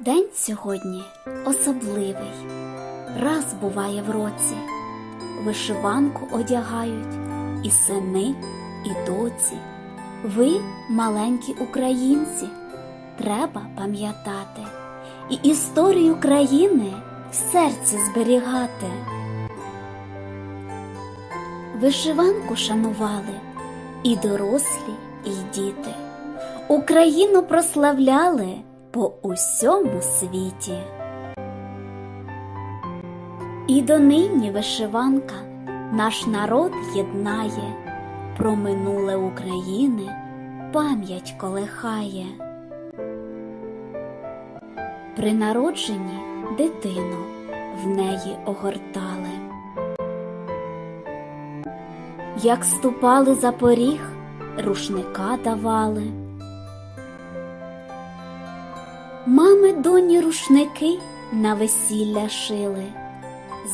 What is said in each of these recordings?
День сьогодні особливий, раз буває в році. Вишиванку одягають і сини, і доці. Ви, маленькі українці, треба пам'ятати і історію країни в серці зберігати. Вишиванку шанували і дорослі, і діти. Україну прославляли по усьому світі. І донині вишиванка наш народ єднає, про минуле України пам'ять колихає. При народженні дитину в неї огортали. Як ступали за поріг, рушника давали. Мами доні рушники на весілля шили,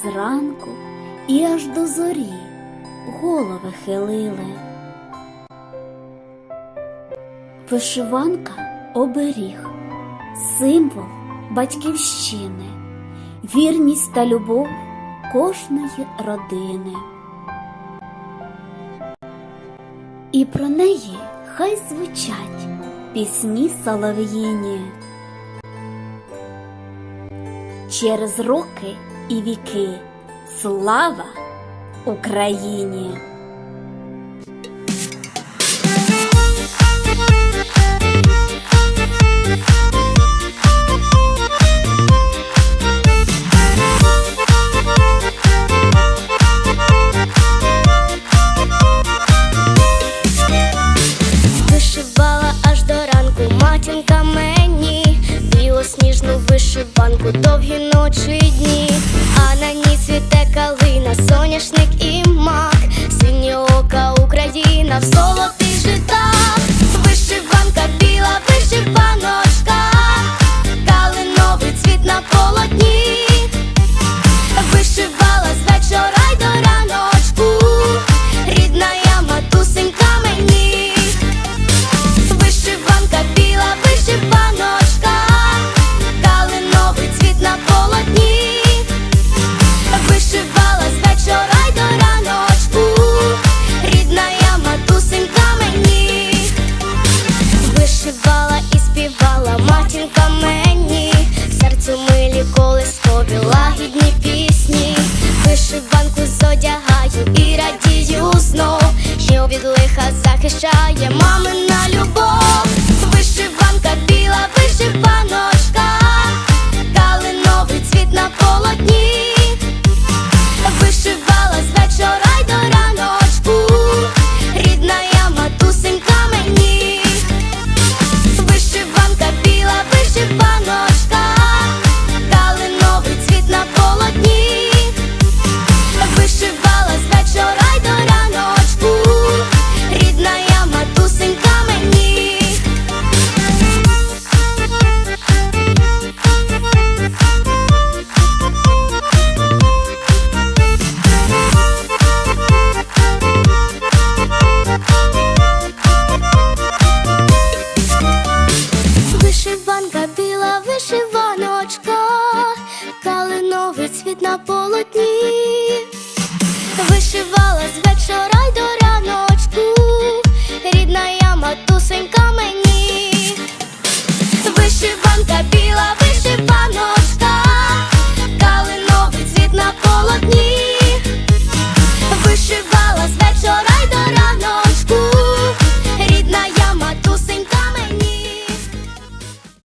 зранку і аж до зорі голови хилили. Вишиванка оберіг, символ батьківщини, вірність та любов кожної родини. І про неї хай звучать пісні солов'їні. Через роки і віки слава Україні! Вишиванку, довгі ночі і дні, а на ній світе калина, соняшник і мак, синьоока Україна в золотих лагідні пісні, вишиванку зодягаю і радію знов, що від лиха захищає мамина